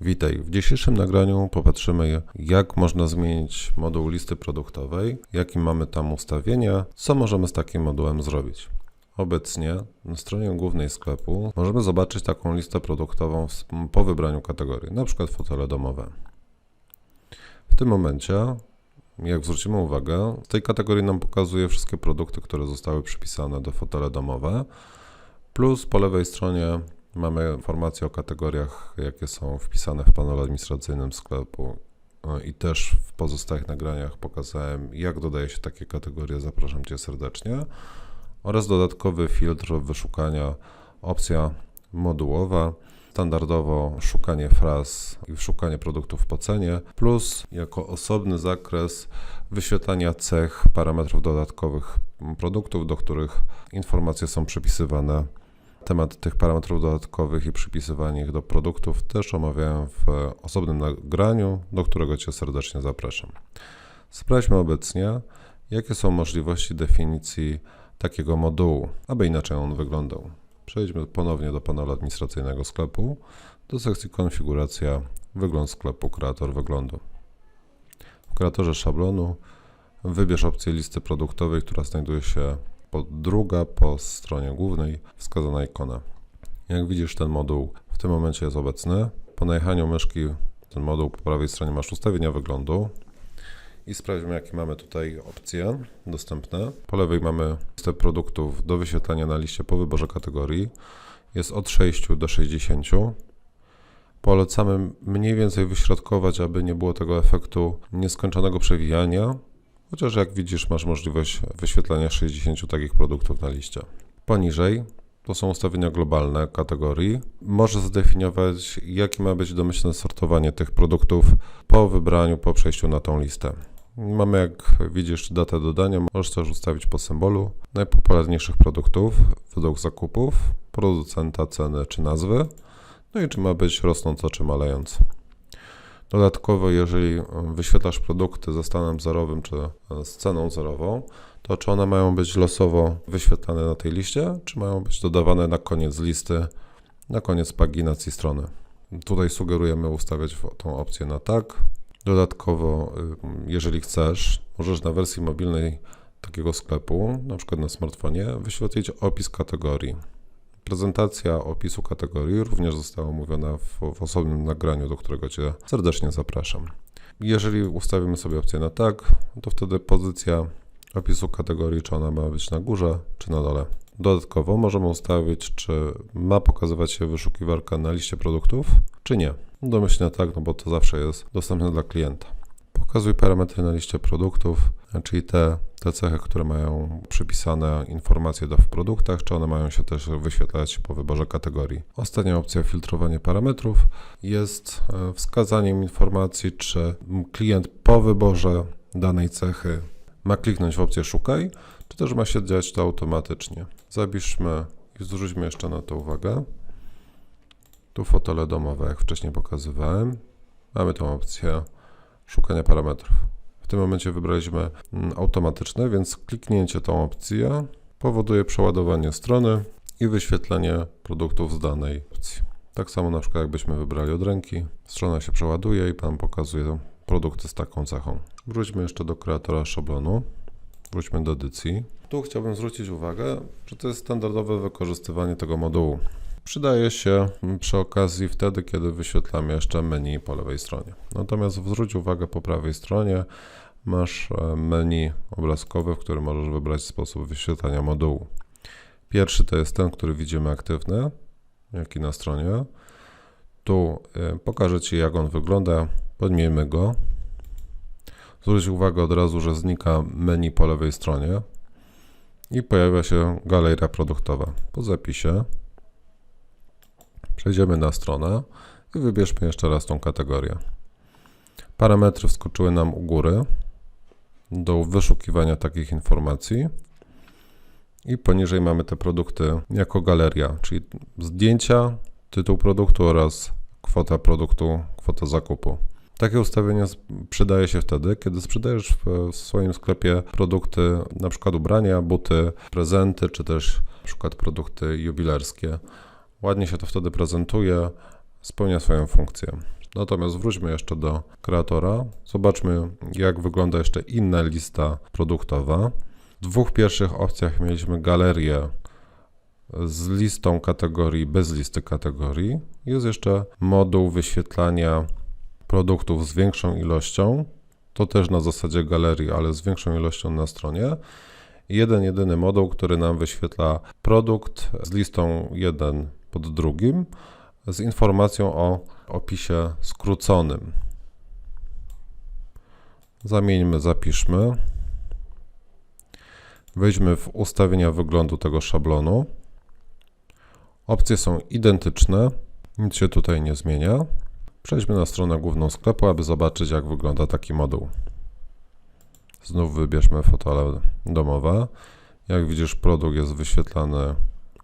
Witaj. W dzisiejszym nagraniu popatrzymy, jak można zmienić moduł listy produktowej, jakie mamy tam ustawienia, co możemy z takim modułem zrobić. Obecnie na stronie głównej sklepu możemy zobaczyć taką listę produktową po wybraniu kategorii, na przykład fotele domowe. W tym momencie, jak zwrócimy uwagę, w tej kategorii nam pokazuje wszystkie produkty, które zostały przypisane do fotele domowe, plus po lewej stronie Mamy informacje o kategoriach, jakie są wpisane w panelu administracyjnym sklepu e, i też w pozostałych nagraniach pokazałem, jak dodaje się takie kategorie. Zapraszam Cię serdecznie. Oraz dodatkowy filtr wyszukania, opcja modułowa. Standardowo szukanie fraz i szukanie produktów po cenie, plus jako osobny zakres wyświetlania cech, parametrów dodatkowych produktów, do których informacje są przypisywane Temat tych parametrów dodatkowych i przypisywanie ich do produktów też omawiałem w osobnym nagraniu, do którego Cię serdecznie zapraszam. Sprawdźmy obecnie, jakie są możliwości definicji takiego modułu, aby inaczej on wyglądał. Przejdźmy ponownie do panelu administracyjnego sklepu, do sekcji konfiguracja, wygląd sklepu, kreator wyglądu. W kreatorze szablonu wybierz opcję listy produktowej, która znajduje się po druga po stronie głównej wskazana ikona. Jak widzisz, ten moduł w tym momencie jest obecny. Po najechaniu myszki ten moduł po prawej stronie masz ustawienia wyglądu i sprawdźmy, jakie mamy tutaj opcje dostępne. Po lewej mamy listę produktów do wyświetlania na liście po wyborze kategorii. Jest od 6 do 60. Polecamy mniej więcej wyśrodkować, aby nie było tego efektu nieskończonego przewijania, Chociaż jak widzisz, masz możliwość wyświetlania 60 takich produktów na liście. Poniżej to są ustawienia globalne kategorii. Możesz zdefiniować, jakie ma być domyślne sortowanie tych produktów po wybraniu, po przejściu na tą listę. Mamy, jak widzisz, datę dodania. Możesz też ustawić po symbolu najpopularniejszych produktów według zakupów, producenta, ceny czy nazwy. No i czy ma być rosnąco czy malejąco. Dodatkowo, jeżeli wyświetlasz produkty ze stanem zerowym czy z ceną zerową, to czy one mają być losowo wyświetlane na tej liście, czy mają być dodawane na koniec listy, na koniec paginacji strony. Tutaj sugerujemy ustawiać tą opcję na tak. Dodatkowo, jeżeli chcesz, możesz na wersji mobilnej takiego sklepu, na przykład na smartfonie, wyświetlić opis kategorii. Prezentacja opisu kategorii również została omówiona w, w osobnym nagraniu, do którego Cię serdecznie zapraszam. Jeżeli ustawimy sobie opcję na tak, to wtedy pozycja opisu kategorii, czy ona ma być na górze, czy na dole. Dodatkowo możemy ustawić, czy ma pokazywać się wyszukiwarka na liście produktów, czy nie. Domyślnie tak, no bo to zawsze jest dostępne dla klienta. Pokazuj parametry na liście produktów, czyli te, te cechy, które mają przypisane informacje w produktach, czy one mają się też wyświetlać po wyborze kategorii. Ostatnia opcja filtrowanie parametrów jest e, wskazaniem informacji, czy klient po wyborze danej cechy ma kliknąć w opcję szukaj, czy też ma się dziać to automatycznie. Zapiszmy i zwróćmy jeszcze na to uwagę. Tu fotele domowe, jak wcześniej pokazywałem. Mamy tą opcję szukania parametrów. W tym momencie wybraliśmy mm, automatyczne, więc kliknięcie tą opcję powoduje przeładowanie strony i wyświetlenie produktów z danej opcji. Tak samo na przykład jakbyśmy wybrali od ręki, strona się przeładuje i Pan pokazuje produkty z taką cechą. Wróćmy jeszcze do kreatora szablonu. Wróćmy do edycji. Tu chciałbym zwrócić uwagę, że to jest standardowe wykorzystywanie tego modułu. Przydaje się przy okazji wtedy, kiedy wyświetlamy jeszcze menu po lewej stronie. Natomiast zwróć uwagę po prawej stronie masz e, menu obrazkowe, w którym możesz wybrać sposób wyświetlania modułu. Pierwszy to jest ten, który widzimy aktywny, jaki na stronie. Tu e, pokażę Ci, jak on wygląda. Podmiejmy go. Zwróć uwagę od razu, że znika menu po lewej stronie i pojawia się galeria produktowa. Po zapisie Przejdziemy na stronę i wybierzmy jeszcze raz tą kategorię. Parametry wskoczyły nam u góry do wyszukiwania takich informacji i poniżej mamy te produkty jako galeria, czyli zdjęcia, tytuł produktu oraz kwota produktu, kwota zakupu. Takie ustawienie przydaje się wtedy, kiedy sprzedajesz w swoim sklepie produkty, przykład ubrania, buty, prezenty, czy też przykład produkty jubilerskie. Ładnie się to wtedy prezentuje, spełnia swoją funkcję. Natomiast wróćmy jeszcze do kreatora. Zobaczmy, jak wygląda jeszcze inna lista produktowa. W dwóch pierwszych opcjach mieliśmy galerię z listą kategorii bez listy kategorii. Jest jeszcze moduł wyświetlania produktów z większą ilością. To też na zasadzie galerii, ale z większą ilością na stronie. Jeden, jedyny moduł, który nam wyświetla produkt z listą jeden pod drugim, z informacją o opisie skróconym. Zamieńmy, zapiszmy. Wejdźmy w ustawienia wyglądu tego szablonu. Opcje są identyczne, nic się tutaj nie zmienia. Przejdźmy na stronę główną sklepu, aby zobaczyć, jak wygląda taki moduł. Znów wybierzmy fotele domowe. Jak widzisz, produkt jest wyświetlany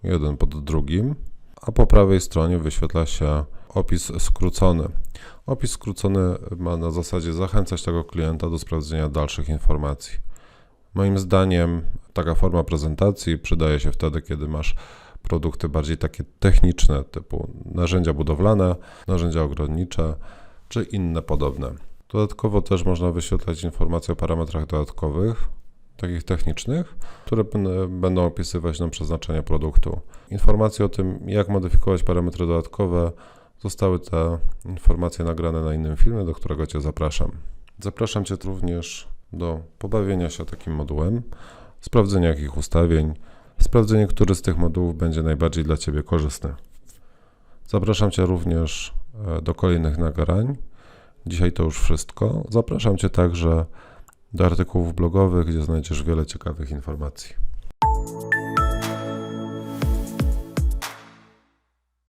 jeden pod drugim, a po prawej stronie wyświetla się opis skrócony. Opis skrócony ma na zasadzie zachęcać tego klienta do sprawdzenia dalszych informacji. Moim zdaniem taka forma prezentacji przydaje się wtedy, kiedy masz produkty bardziej takie techniczne, typu narzędzia budowlane, narzędzia ogrodnicze czy inne podobne. Dodatkowo też można wyświetlać informacje o parametrach dodatkowych, takich technicznych, które będą opisywać nam przeznaczenie produktu. Informacje o tym, jak modyfikować parametry dodatkowe, zostały te informacje nagrane na innym filmie, do którego Cię zapraszam. Zapraszam Cię również do pobawienia się takim modułem, sprawdzenia jakich ustawień, sprawdzenie, który z tych modułów będzie najbardziej dla Ciebie korzystny. Zapraszam Cię również e, do kolejnych nagrań. Dzisiaj to już wszystko. Zapraszam Cię także do artykułów blogowych, gdzie znajdziesz wiele ciekawych informacji.